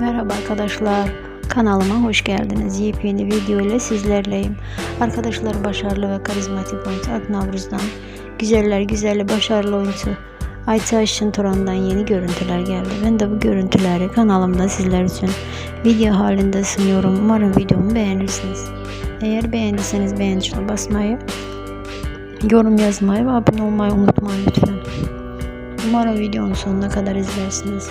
Merhaba arkadaşlar. Kanalıma hoş geldiniz. Yepyeni video ile sizlerleyim. Arkadaşlar başarılı ve karizmatik oyuncu Aknavruz'dan güzeller güzeli başarılı oyuncu Ayça Işın Turan'dan yeni görüntüler geldi. Ben de bu görüntüleri kanalımda sizler için video halinde sunuyorum. Umarım videomu beğenirsiniz. Eğer beğendiyseniz beğen tuşuna basmayı, yorum yazmayı ve abone olmayı unutmayın lütfen. Umarım videonun sonuna kadar izlersiniz.